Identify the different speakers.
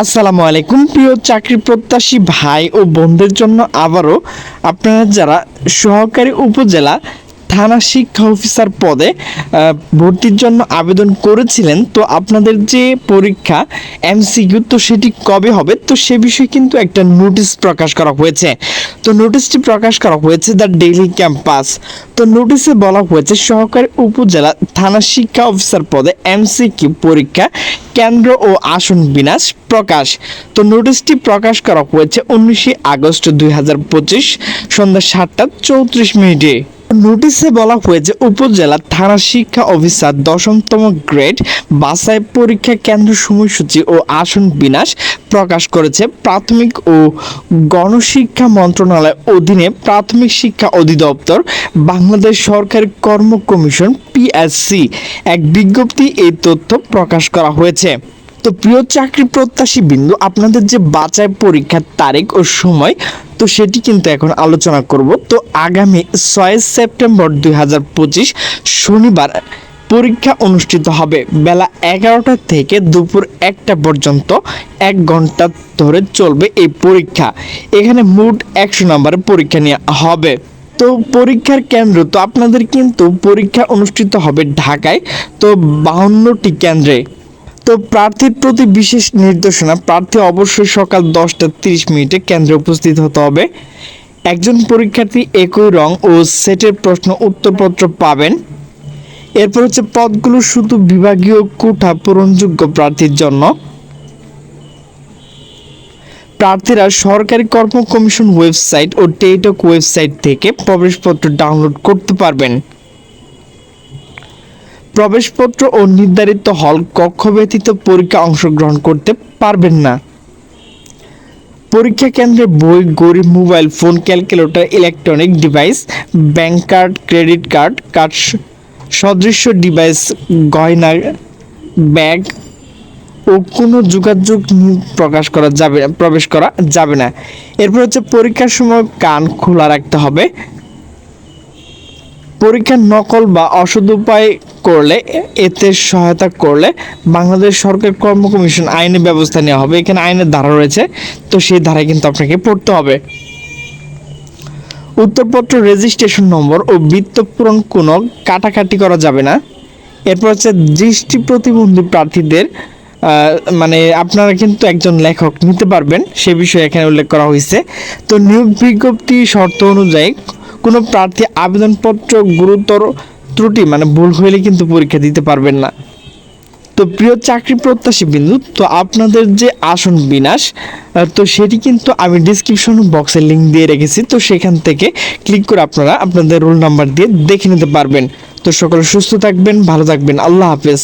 Speaker 1: আসসালামু আলাইকুম। প্রিয় চাকরি প্রত্যাশী ভাই ও বোনদের জন্য আবারও আপনারা যারা সহকারী উপজেলা থানা শিক্ষা অফিসার পদে ভর্তির জন্য আবেদন করেছিলেন, তো আপনাদের যে পরীক্ষা এমসিকিউ, তো সেটি কবে হবে? তো সে বিষয়ে কিন্তু একটা নোটিশ প্রকাশ করা হয়েছে। তো নোটিশটি প্রকাশ করা হয়েছে দ্য ডেইলি ক্যাম্পাস। তো নোটিশে বলা হয়েছে সহকারী উপজেলা থানা শিক্ষা অফিসার পদে এমসিকিউ পরীক্ষা কেন্দ্র ও আসন বিনাশ প্রকাশ। তো নোটিশটি প্রকাশ করা হয়েছে উনিশে আগস্ট দুই হাজার পঁচিশ সন্ধ্যা সাতটা চৌত্রিশ মিনিটে। নোটিশে বলা হয়েছে, উপজেলা থানা শিক্ষা অফিসার দশমতম গ্রেড বাসাই পরীক্ষা কেন্দ্র সময়সূচি ও আসন বিন্যাস প্রকাশ করেছে প্রাথমিক ও গণশিক্ষা মন্ত্রণালয় অধীনে প্রাথমিক শিক্ষা অধিদপ্তর, বাংলাদেশ সরকারি কর্ম কমিশন, পিএসসি। এক বিজ্ঞপ্তি এই তথ্য প্রকাশ করা হয়েছে। তো প্রিয় চাকরি প্রত্যাশী বিন্দু, আপনাদের যে বাছাই পরীক্ষার তারিখ ও সময়, তো সেটি কিন্তু এখন আলোচনা করব। তো আগামী ছয় সেপ্টেম্বর দুই হাজার পঁচিশ শনিবার পরীক্ষা অনুষ্ঠিত হবে বেলা এগারোটা থেকে দুপুর একটা পর্যন্ত। এক ঘণ্টা ধরে চলবে এই পরীক্ষা। এখানে মোট একশো নম্বরের পরীক্ষা নেওয়া হবে। তো পরীক্ষার কেন্দ্র, তো আপনাদের কিন্তু পরীক্ষা অনুষ্ঠিত হবে ঢাকায়। তো বাহান্নটি কেন্দ্রে তো প্রার্থীর প্রতি বিশেষ নির্দেশনা, প্রার্থী অবশ্যই সকাল দশটা তিরিশ মিনিটে কেন্দ্রে উপস্থিত হতে হবে। একজন পরীক্ষার্থী একই রং ও সেটের প্রশ্ন উত্তরপত্র পাবেন। এরপর হচ্ছে পদগুলো শুধু বিভাগীয় কোঠা পূরণযোগ্য প্রার্থীর জন্য। প্রার্থীরা সরকারি কর্ম কমিশন ওয়েবসাইট ও টেটক ওয়েবসাইট থেকে প্রবেশপত্র ডাউনলোড করতে পারবেন। প্রবেশপত্র ও নির্ধারিত হল কক্ষ ব্যতীত পরীক্ষা অংশগ্রহণ করতে পারবেন না। পরীক্ষা কেন্দ্রে বই, গরিব mobile phone, calculator, electronic device, bank card, credit card card স- সদৃশ্য ডিভাইস, গয়না, ব্যাগ ও কোনো যোগাযোগ প্রকাশ করা যাবে প্রবেশ করা যাবে না। এরপর হচ্ছে পরীক্ষার সময় কান খোলা রাখতে হবে। পরীক্ষার নকল বা অসদ উপায় করলে এতে সহায়তা করলে বাংলাদেশ সরকার কর্ম কমিশন আইনি ব্যবস্থা নেওয়া হবে। এখানে আইনের ধারা রয়েছে, তো সেই ধারায় কিন্তু আপনাকে পড়তে হবে। উত্তরপত্র রেজিস্ট্রেশন নম্বর ও বৃত্তপূরণ কোনো কাটাকাটি করা যাবে না। এরপর হচ্ছে দৃষ্টি প্রতিবন্ধী প্রার্থীদের মানে আপনারা কিন্তু একজন লেখক নিতে পারবেন, সে বিষয়ে এখানে উল্লেখ করা হয়েছে। তো নিয়োগ বিজ্ঞপ্তি শর্ত অনুযায়ী কোনো প্রার্থী আবেদনপত্র গুরুতর ত্রুটি মানে ভুল হইলে কিন্তু পরীক্ষা দিতে পারবেন না। তো প্রিয় চাকরি প্রত্যাশী বিন্দু, তো আপনাদের যে আসন বিনাশ তো সেটি কিন্তু আমি ডিসক্রিপশন বক্সে লিঙ্ক দিয়ে রেখেছি। তো সেখান থেকে ক্লিক করে আপনারা আপনাদের রোল নাম্বার দিয়ে দেখে নিতে পারবেন। তো সকলে সুস্থ থাকবেন, ভালো থাকবেন। আল্লাহ হাফেজ।